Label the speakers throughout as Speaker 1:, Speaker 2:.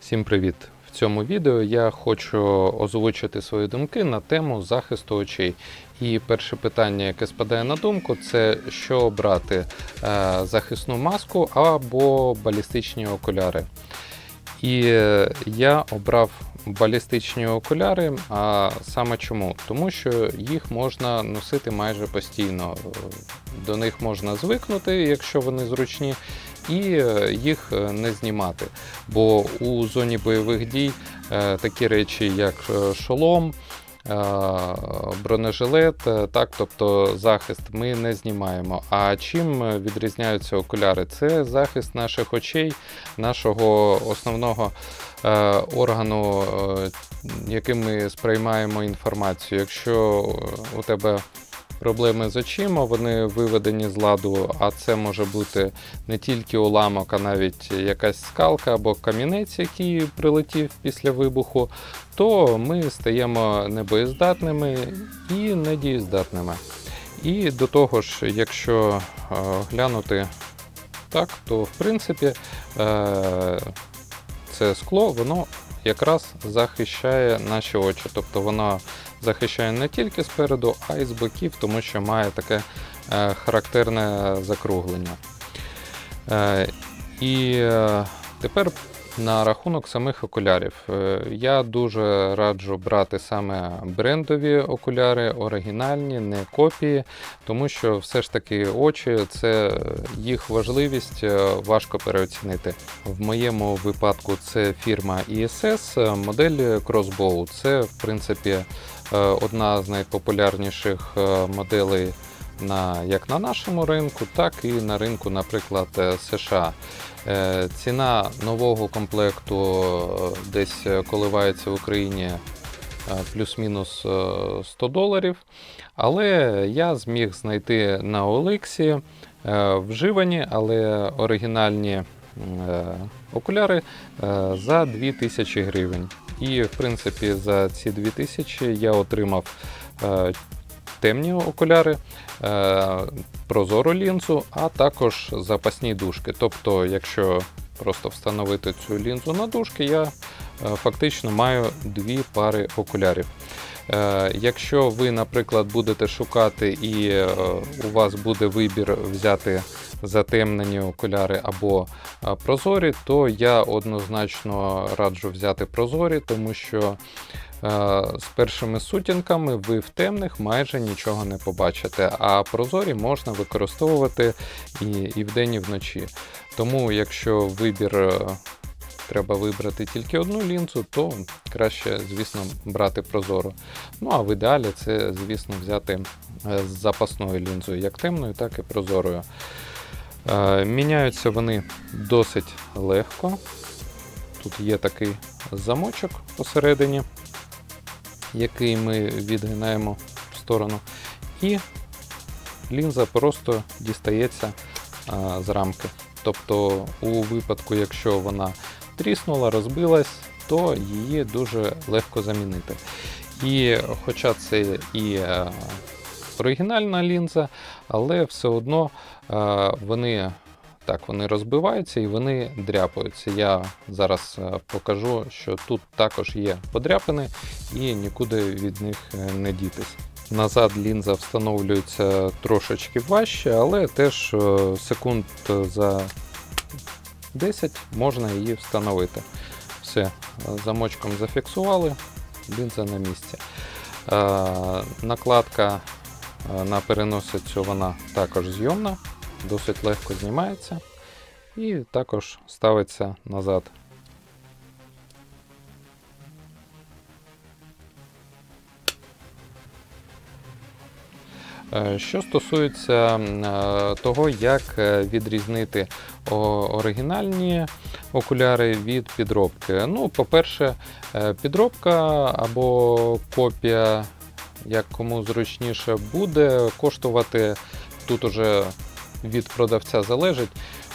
Speaker 1: Всім привіт! В цьому відео я хочу озвучити свої думки на тему захисту очей. І перше питання, яке спадає на думку, це що обрати е, захисну маску або балістичні окуляри. І е, я обрав балістичні окуляри. А саме чому? Тому що їх можна носити майже постійно. До них можна звикнути, якщо вони зручні, і е, їх е, не знімати. Бо у зоні бойових дій е, такі речі, як шолом, бронежилет, так, тобто захист ми не знімаємо. А чим відрізняються окуляри? Це захист наших очей, нашого основного органу, яким ми сприймаємо інформацію. Якщо у тебе проблеми з очима, вони виведені з ладу, а це може бути не тільки уламок, а навіть якась скалка або камінець, який прилетів після вибуху, то ми стаємо небоєздатними і недієздатними. І до того ж, якщо е, глянути так, то в принципі е, це скло, воно якраз захищає наші очі. Тобто вона захищає не тільки спереду, а й з боків, тому що має таке е, характерне закруглення. Е, і е, тепер на рахунок самих окулярів. Е, Я дуже раджу брати саме брендові окуляри, оригінальні, не копії, тому що все ж таки очі це їх важливість е, важко переоцінити. В моєму випадку це фірма ISS, е, модель Crossbow. Це в принципі одна з найпопулярніших моделей на як на нашому ринку, так і на ринку, наприклад, е, США. Е, Ціна нового комплекту е, десь коливається в Україні плюс-мінус е, 100 доларів. Але я зміг знайти на е, вживані, але оригінальні окуляри за 2000 гривень. І, в принципі, за ці 2000 я отримав темні окуляри, е, прозору лінзу, а також запасні дужки. Тобто, якщо просто встановити цю лінзу на дужки, я е, фактично маю дві пари окулярів. Е, Якщо ви, наприклад, будете шукати і у вас буде вибір взяти затемнені окуляри або прозорі, то я однозначно раджу взяти прозорі, тому що з першими сутінками ви в темних майже нічого не побачите, а прозорі можна використовувати і, і вдень, і вночі. Тому, якщо вибір е, треба вибрати тільки одну лінзу, то краще, звісно, брати прозору. Ну а в ідеалі це, звісно, взяти е, з запасною лінзою, як темною, так і прозорою. Е, Міняються вони досить легко. Тут є такий замочок посередині, який ми відгинаємо в сторону. І лінза просто дістається а, з рамки. Тобто, у випадку, якщо вона тріснула, розбилась, то її дуже легко замінити. І хоча це і е, оригінальна лінза, але все одно е, вони. Так, вони розбиваються і вони дряпаються. Я зараз е, покажу, що тут також є подряпини і нікуди від них е, не дітись. Назад лінза встановлюється трошечки важче, але теж е, секунд за 10 можна її встановити. Все, замочком зафіксували, лінза на місці. Накладка на переносицю вона також зйомна, досить легко знімається і також ставиться назад. Е, Що стосується е, того, як е, відрізнити оригінальні окуляри від підробки. Ну, по-перше, підробка або копія, як кому зручніше, буде коштувати тут уже від продавця залежить,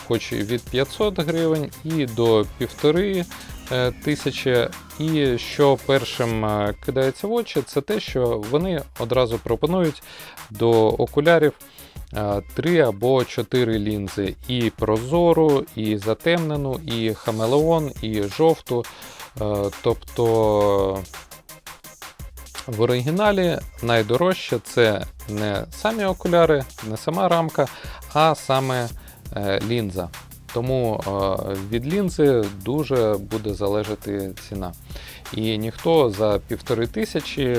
Speaker 1: хоч і від 500 гривень і до півтори е, тисячі. І що першим е, кидається в очі, це те, що вони одразу пропонують до окулярів е, три або чотири лінзи: і прозору, і затемнену, і хамелеон, і жовту. Тобто в оригіналі найдорожче це не самі окуляри, не сама рамка, а саме е, лінза. Тому е, від лінзи дуже буде залежати ціна. І ніхто за півтори тисячі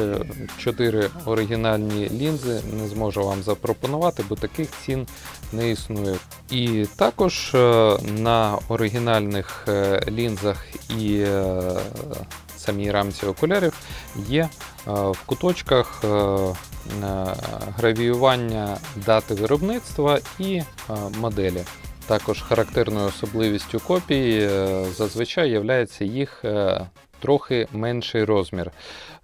Speaker 1: чотири оригінальні лінзи не зможе вам запропонувати, бо таких цін не існує. І також е, на оригінальних лінзах і самій рамці окулярів є е, в куточках е, е, гравіювання дати виробництва і моделі. Також характерною особливістю копії зазвичай є їх трохи менший розмір.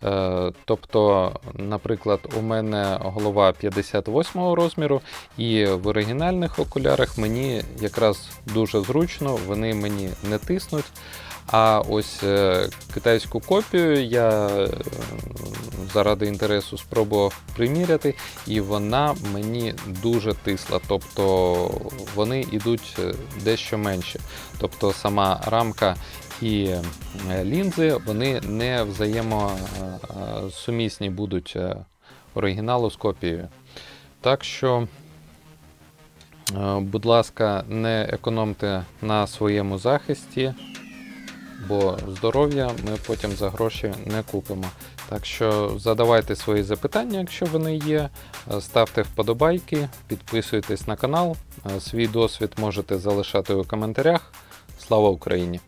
Speaker 1: Е, Тобто, наприклад, у мене голова 58 розміру, і в оригінальних окулярах мені якраз дуже зручно, вони мені не тиснуть. А ось е, китайську копію я е, заради інтересу спробував приміряти, і вона мені дуже тисла. Тобто вони йдуть дещо менше. Тобто сама рамка і е, лінзи вони не взаємосумісні будуть е, оригіналу з копією. Так що, е, будь ласка, не економте на своєму захисті, бо здоров'я ми потім за гроші не купимо. Так що задавайте свої запитання, якщо вони є. Е, Ставте вподобайки, підписуйтесь на канал. Е, Свій досвід можете залишати у коментарях. Слава Україні!